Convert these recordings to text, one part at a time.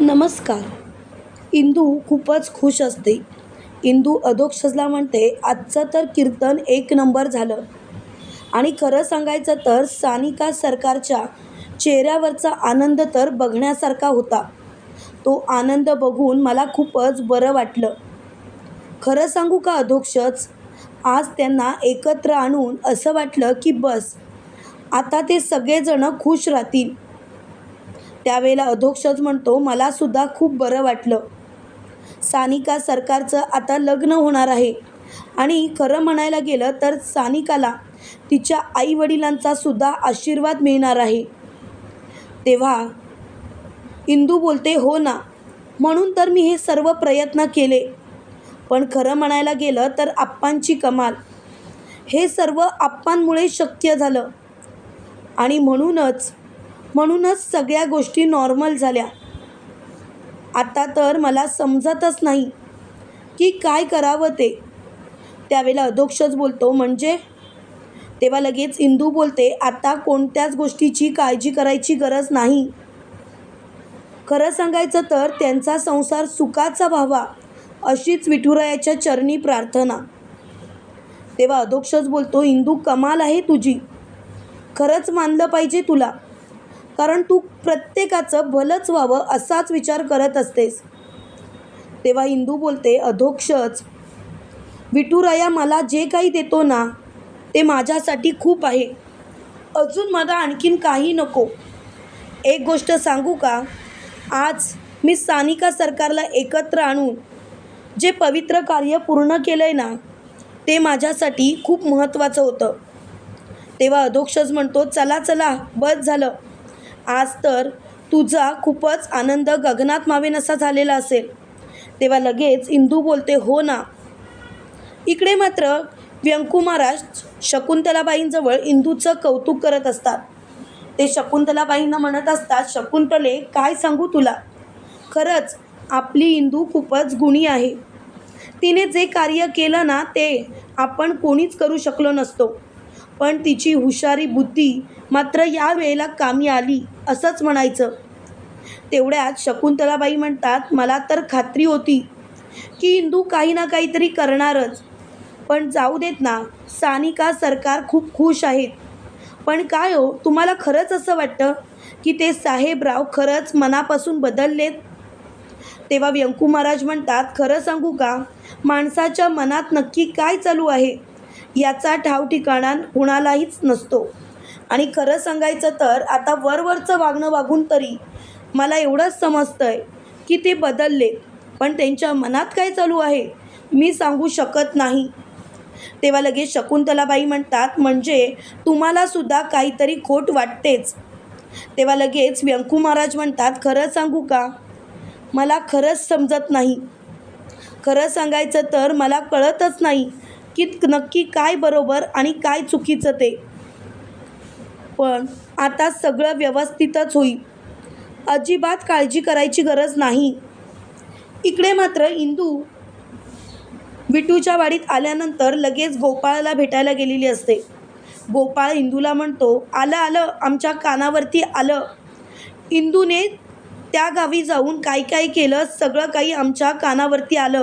नमस्कार. इंदू खूपच खुश असते. इंदू अधोक्षजला म्हणते आजचं तर कीर्तन एक नंबर झालं. आणि खरं सांगायचं तर सानिका सरकारच्या चेहऱ्यावरचा आनंद तर बघण्यासारखा होता. तो आनंद बघून मला खूपच बरं वाटलं. खरं सांगू का अधोक्षच? आज त्यांना एकत्र आणून असं वाटलं की बस आता ते सगळेजणं खुश राहतील. त्यावेळेला अधोक्षज म्हणतो मला सुद्धा खूप बरं वाटलं. सानिका सरकारचं आता लग्न होणार आहे. आणि खरं म्हणायला गेलं तर सानिकाला तिच्या आईवडिलांचा सुद्धा आशीर्वाद मिळणार आहे. तेव्हा इंदू बोलते हो ना म्हणून तर मी हे सर्व प्रयत्न केले. पण खरं म्हणायला गेलं तर आप्पांची कमाल. हे सर्व आप्पांमुळे शक्य झालं. आणि म्हणूनच म्हणूनच सगळ्या गोष्टी नॉर्मल झाल्या. आता तर मला समजतच नाही की काय करावं ते. त्यावेळेला अधोक्षच बोलतो म्हणजे? तेव्हा लगेच इंदू बोलते आता कोणत्याच गोष्टीची काळजी करायची गरज नाही. खरं सांगायचं तर त्यांचा संसार सुखाचा व्हावा अशीच विठुरायाच्या चरणी प्रार्थना. तेव्हा अधोक्षच बोलतो इंदू कमाल आहे तुझी. खरंच मानलं पाहिजे तुला. कारण तू प्रत्येकाचं भलंच व्हावं असाच विचार करत असतेस. तेव्हा इंदू बोलते अधोक्षच विठुराया मला जे काही देतो ना ते माझ्यासाठी खूप आहे. अजून मला आणखीन काही नको. एक गोष्ट सांगू का? आज मी सानिका सरकारला एकत्र आणून जे पवित्र कार्य पूर्ण केलं आहे ना ते माझ्यासाठी खूप महत्त्वाचं होतं. तेव्हा अधोक्षज म्हणतो चला चला बस झालं. आज तर तुझा खूपच आनंद गगनात मावेन असा झालेला असेल. तेव्हा लगेच इंदू बोलते हो ना. इकडे मात्र व्यंकू महाराज शकुंतलाबाईंजवळ इंदूचं कौतुक करत असतात. ते शकुंतलाबाईंना म्हणत असतात शकुंतले काय सांगू तुला? खरंच आपली इंदू खूपच गुणी आहे. तिने जे कार्य केलं ना ते आपण कोणीच करू शकलो नसतो. पण तिची हुशारी बुद्धी मात्र या वेळेला कामी आली असंच म्हणायचं. तेवढ्यात शकुंतलाबाई म्हणतात मला तर खात्री होती की इंदू काही ना काहीतरी करणारच. पण जाऊ देत ना सानिका सरकार खूप खुश आहेत. पण काय हो तुम्हाला खरंच असं वाटतं की ते साहेबराव खरंच मनापासून बदललेत? तेव्हा व्यंकू महाराज म्हणतात खरं सांगू का? माणसाच्या मनात नक्की काय चालू आहे? याचा ठाव ठिकाणा कुणालाहीच नसतो. आणि खरं सांगायचं तर आता वरवरचं वागणं वागून तरी मला एवढंच समजतं आहे की ते बदलले पण त्यांच्या मनात काय चालू आहे मी सांगू शकत नाही. तेव्हा लगेच शकुंतलाबाई म्हणतात म्हणजे तुम्हालासुद्धा काहीतरी खोट वाटतेच. तेव्हा लगेच व्यंकू महाराज म्हणतात खरं सांगू का? मला खरंच समजत नाही. खरं सांगायचं तर मला कळतच नाही की नक्की काय बरोबर आणि काय चुकीचं ते. पण आता सगळं व्यवस्थितच होईल. अजिबात काळजी करायची गरज नाही. इकडे मात्र इंदू विटूच्या वाडीत आल्यानंतर लगेच गोपाळाला भेटायला गेलेली असते. गोपाळ इंदूला म्हणतो आलं आलं आमच्या कानावरती आलं. इंदूने त्या गावी जाऊन काय काय केलं? सगळं काही आमच्या कानावरती आलं.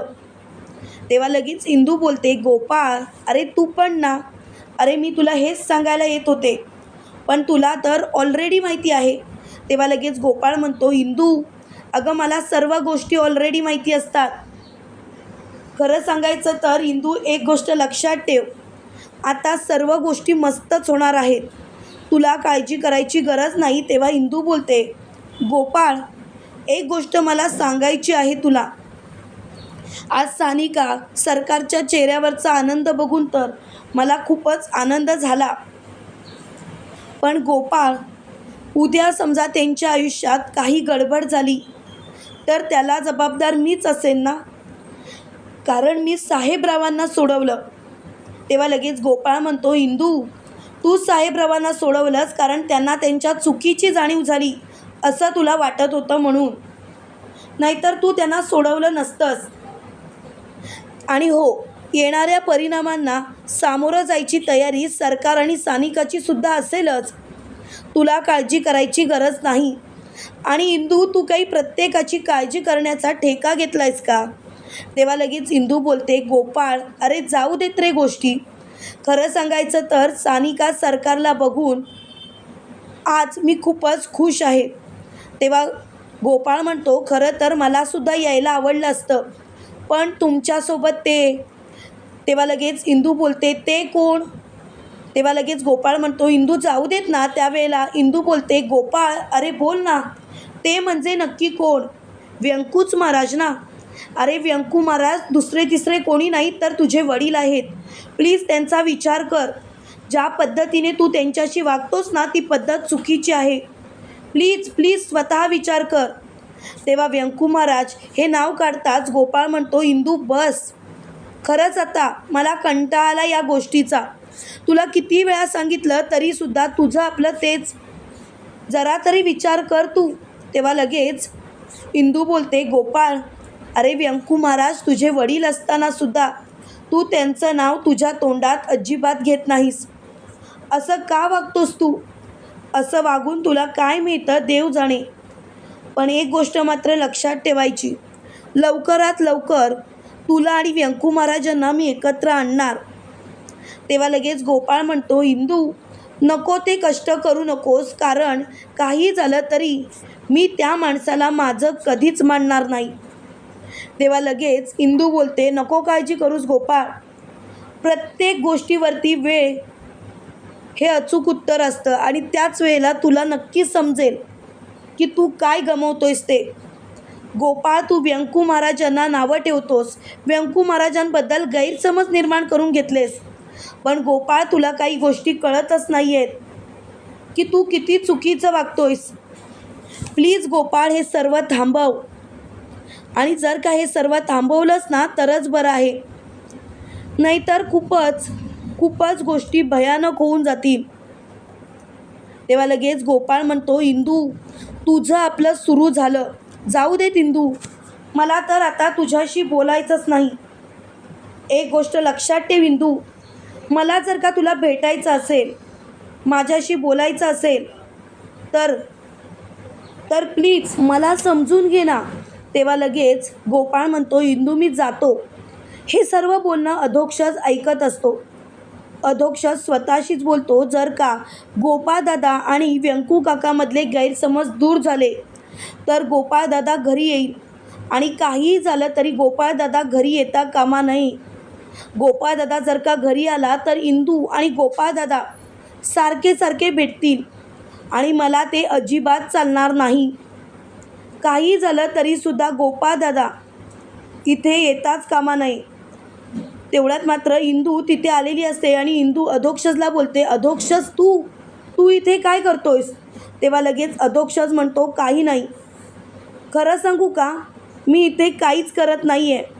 तेव्हा लगेच इंदू बोलते गोपाळ अरे तू पण ना. अरे मी तुला हेच सांगायला येत होते. पण तुला तर ऑलरेडी माहिती आहे. तेव्हा लगेच गोपाळ म्हणतो इंदू अगं मला सर्व गोष्टी ऑलरेडी माहिती असतात. खरं सांगायचं तर इंदू एक गोष्ट लक्षात ठेव. आता सर्व गोष्टी मस्तच होणार आहेत. तुला काळजी करायची गरज नाही. तेव्हा इंदू बोलते गोपाळ एक गोष्ट मला सांगायची आहे तुला. आज सानिका सरकारच्या चेहऱ्यावरचा आनंद बघून तर मला खूपच आनंद झाला. पण गोपाळ उद्या समजा त्यांच्या आयुष्यात काही गडबड झाली तर त्याला जबाबदार मीच असेन ना? कारण मी साहेबरावांना सोडवलं. तेव्हा लगेच गोपाळ म्हणतो इंदू तू साहेबरावांना सोडवलंस कारण त्यांना त्यांच्या चुकीची जाणीव झाली असं तुला वाटत होतं म्हणून. नाहीतर तू त्यांना सोडवलं नसतंस. आणि हो येणाऱ्या परिणामांना सामोरं जायची तयारी सरकार आणि सानिकाची सुद्धा असेलच. तुला काळजी करायची गरज नाही. आणि इंदू तू काही प्रत्येकाची काळजी करण्याचा ठेका घेतलायस का? तेव्हा लगेच इंदू बोलते गोपाळ अरे जाऊ देत रे गोष्टी. खरं सांगायचं तर सानिका सरकारला बघून आज मी खूपच खुश आहे. तेव्हा गोपाळ म्हणतो खरं तर मलासुद्धा यायला आवडलं असतं. पण तुमच्यासोबत ते तेव्हा लगेच इंदू बोलते ते कोण? तेव्हा लगेच गोपाळ म्हणतो इंदू जाऊ देत ना त्यावेळेला. इंदू बोलते गोपाळ अरे बोल ना ते म्हणजे नक्की कोण? व्यंकूच महाराज ना. अरे व्यंकू महाराज दुसरे तिसरे कोणी नाही तर तुझे वडील आहेत. प्लीज त्यांचा विचार कर. ज्या पद्धतीने तू त्यांच्याशी वागतोस ना ती पद्धत चुकीची आहे. प्लीज प्लीज स्वतः विचार कर. तेव्हा व्यंकू महाराज हे नाव काढताच गोपाळ म्हणतो इंदू बस. खरंच आता मला कंटाळा आला या गोष्टीचा. तुला किती वेळा सांगितलं तरीसुद्धा तुझं आपलं तेच. जरा तरी विचार कर तू. तेव्हा लगेच इंदू बोलते गोपाळ अरे व्यंकू महाराज तुझे वडील असतानासुद्धा तू त्यांचं नाव तुझ्या तोंडात अजिबात घेत नाहीस. असं का वागतोस तू? असं वागून तुला काय मिळतं देव जाणे. पण एक गोष्ट मात्र लक्षात ठेवायची. लवकरात लवकर तुला आणि व्यंकू महाराजांना मी एकत्र आणणार. तेव्हा लगेच गोपाळ म्हणतो हिंदू नको ते कष्ट करू नकोस कारण काही झालं तरी मी त्या माणसाला माझं कधीच मानणार नाही. तेव्हा लगेच इंदू बोलते नको काळजी करूस गोपाळ. प्रत्येक गोष्टीवरती वेळ हे अचूक उत्तर असतं आणि त्याच वेळेला तुला नक्कीच समजेल. की तू काय गमवतोयस ते? गोपाळ तू व्यंकू महाराजांना नावं ठेवतोस. व्यंकू महाराजांबद्दल गैरसमज निर्माण करून घेतलेस. पण गोपाळ तुला काही गोष्टी कळतच नाही आहेत की तू किती चुकीचं वागतोयस. प्लीज गोपाळ हे सर्व थांबव. आणि जर का हे सर्व थांबवलंच ना तरच बरं आहे. नाहीतर खूपच खूपच गोष्टी भयानक होऊन जातील. तेव्हा लगेच गोपाळ म्हणतो इंदू तुझं आपलं सुरू झालं. जाऊ दे इंदू. मला तर आता तुझ्याशी बोलायचंच नाही. एक गोष्ट लक्षात ठेव इंदू. मला जर का तुला भेटायचं असेल माझ्याशी बोलायचं असेल तर तर प्लीज मला समजून घे ना. तेव्हा लगेच गोपाळ म्हणतो इंदू मी जातो. हे सर्व बोलणं अधोक्षज ऐकत असतो. अधोक्षज स्वतःशीच बोलतो जर का गोपाळदादा आणि व्यंकू काकामधले गैरसमज दूर झाले तर गोपाळदादा घरी येईल. आणि काहीही झालं तरी गोपाळदादा घरी येता कामा नये. गोपाळदादा जर का घरी आला तर इंदू आणि गोपाळदादा सारखे सारखे भेटतील आणि मला ते अजिबात चालणार नाही. काही झालं तरीसुद्धा गोपाळदादा इथे येताच कामा नये. तेवढ्यात मात्र इंदू तिथे आलेली असते आणि इंदू अधोक्षजला बोलते अधोक्षज तू? तू इथे काय करतोयस? तेव्हा लगेच अधोक्षज म्हणतो काही नाही. खरं सांगू का? मी इथे काहीच करत नाही आहे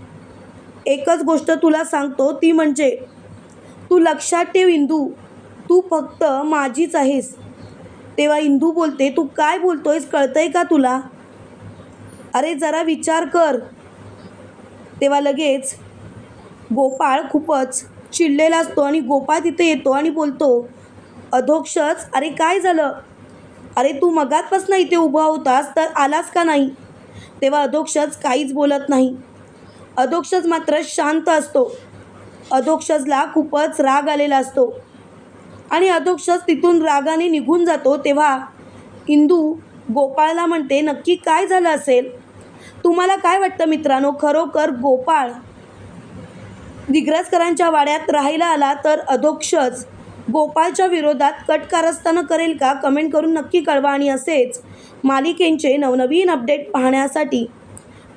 एकच गोष्ट तुला सांगतो ती म्हणजे तू लक्षात ठेव इंदू तू फक्त माझीच आहेस. तेव्हा इंदू बोलते तू काय बोलतोयस? कळतंय का तुला? अरे जरा विचार कर. तेव्हा लगेच गोपाळ खूपच चिडलेला असतो आणि गोपाळ तिथे येतो आणि बोलतो अधोक्षच अरे काय झालं? अरे तू मगातपासून इथे उभा होतास तर आलास का नाही? तेव्हा अधोक्षज काहीच बोलत नाही. अधोक्षज मात्र शांत असतो. अधोक्षजला खूपच राग आलेला असतो. आणि अधोक्षज तिथून रागाने निघून जातो तेव्हा इंदू गोपाळला म्हणते नक्की काय झालं असेल? तुम्हाला काय वाटतं मित्रांनो? खरोखर गोपाळ दिग्रसकरांच्या वाड्यात राहायला आला तर अधोक्षच. गोपाळच्या विरोधात कटकारस्थानं करेल का? कमेंट करून नक्की कळवा आणि असेच मालिकेंचे नवनवीन अपडेट पाहण्यासाठी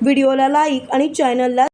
व्हिडिओला लाईक आणि चॅनलला